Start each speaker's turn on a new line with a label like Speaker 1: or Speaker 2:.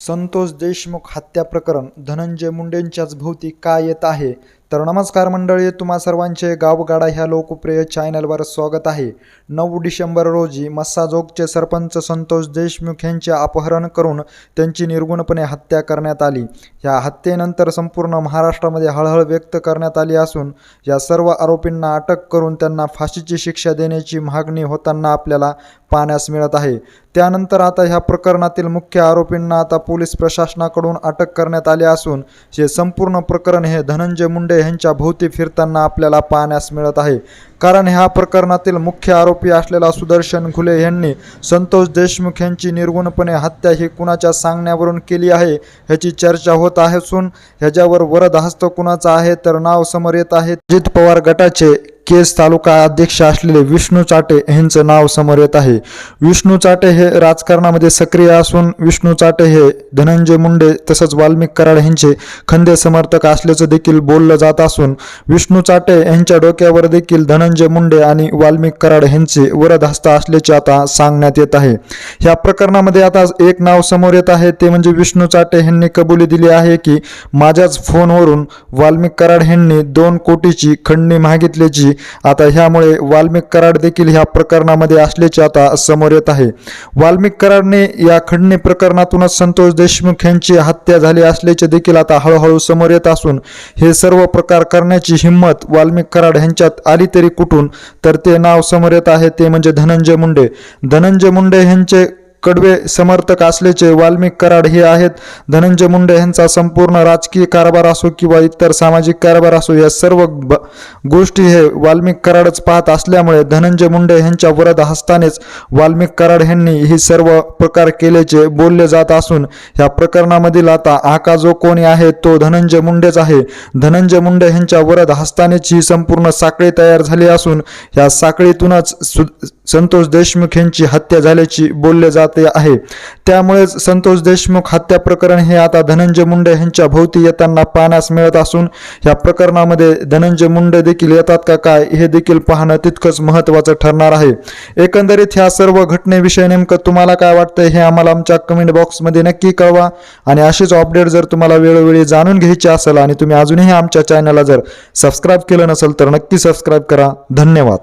Speaker 1: संतोष देशमुख हत्या प्रकरण धनंजय मुंडेंच्याच भोवती काय येत आहे? तर नमस्कार मंडळी तुम्हा सर्वांचे गावगाडा ह्या लोकप्रिय चॅनलवर स्वागत आहे. नऊ डिसेंबर रोजी मस्साजोगचे सरपंच संतोष देशमुख यांचे अपहरण करून त्यांची निर्गुणपणे हत्या करण्यात आली. या हत्येनंतर संपूर्ण महाराष्ट्रामध्ये हळहळ व्यक्त करण्यात आली असून या सर्व आरोपींना अटक करून त्यांना फाशीची शिक्षा देण्याची मागणी होताना आपल्याला पाहण्यास मिळत आहे. त्यानंतर आता ह्या प्रकरणातील मुख्य आरोपींना आता पोलीस प्रशासनाकडून अटक करण्यात आली असून हे संपूर्ण प्रकरण हे धनंजय मुंडे यांच्या भोवती फिरताना आपल्याला पाहण्यास मिळत आहे. कारण ह्या प्रकरणातील मुख्य आरोपी असलेला सुदर्शन घुले यांनी संतोष देशमुख यांची निर्गुणपणे हत्या ही कुणाच्या सांगण्यावरून केली आहे ह्याची चर्चा होत आहे असून ह्याच्यावर वरद हस्त कुणाचा आहे तर नाव समोर येत आहे. अजित पवार गटाचे केस तालुका अध्यक्ष असलेले विष्णू चाटे यांचं नाव समोर येत आहे. विष्णू चाटे हे राजकारणामध्ये सक्रिय असून विष्णू चाटे हे धनंजय मुंडे तसंच वाल्मिक कराड यांचे खंदे समर्थक असल्याचं देखील बोललं जात असून विष्णू चाटे यांच्या डोक्यावर देखील धनंजय मुंडे आणि वाल्मिक कराड यांचे वरदहस्त असल्याचे आता सांगण्यात येत आहे. ह्या प्रकरणामध्ये आता एक नाव समोर येत आहे ते म्हणजे विष्णू चाटे यांनी कबुली दिली आहे की माझ्याच फोनवरून वाल्मिक कराड यांनी दोन कोटीची खंडणी मागितल्याची आता ह्यामुळे वाल्मिक कराड देखील ह्या प्रकरणामध्ये असल्याचे आता समोर येत आहे. वाल्मिक कराडने या खंडणी प्रकरणातूनच संतोष देशमुख यांची हत्या झाली असल्याचे देखील आता हळूहळू समोर येत असून हे सर्व प्रकार करण्याची हिंमत वाल्मिक कराड यांच्यात आली तरी कुठून? तर ते नाव समोर येत आहे ते म्हणजे धनंजय मुंडे. धनंजय मुंडे यांचे कडवे समर्थक असल्याचे वाल्मिक कराड हे आहेत. धनंजय मुंडे यांचा संपूर्ण राजकीय कारभार असो किंवा इतर सामाजिक कारभार असो या सर्व ब गोष्टी हे वाल्मिक कराडच पाहत असल्यामुळे धनंजय मुंडे यांच्या वरद हस्तानेच वाल्मिक कराड यांनी ही सर्व प्रकार केल्याचे बोलले जात असून ह्या प्रकरणामधील आता आका जो कोणी आहे तो धनंजय मुंडेच आहे. धनंजय मुंडे यांच्या वरद हस्तानेच ही संपूर्ण साखळी तयार झाली असून ह्या साखळीतूनच सु संतोष देशमुख यांची हत्या झाल्याची बोलले जात आहे. त्यामुळेच संतोष देशमुख हत्या प्रकरण हे आता धनंजय मुंडे यांच्या भोवती येताना पाहण्यास मिळत असून या प्रकरणामध्ये धनंजय मुंडे देखील येतात का काय हे देखील पाहणं तितकंच महत्त्वाचं ठरणार आहे. एकंदरीत ह्या सर्व घटनेविषयी नेमकं तुम्हाला काय वाटतं हे आम्हाला आमच्या कमेंट बॉक्समध्ये नक्की कळवा. आणि अशीच अपडेट जर तुम्हाला वेळोवेळी जाणून घ्यायची असेल आणि तुम्ही अजूनही आमच्या चॅनलला जर सबस्क्राईब केलं नसेल तर नक्की सबस्क्राईब करा. धन्यवाद.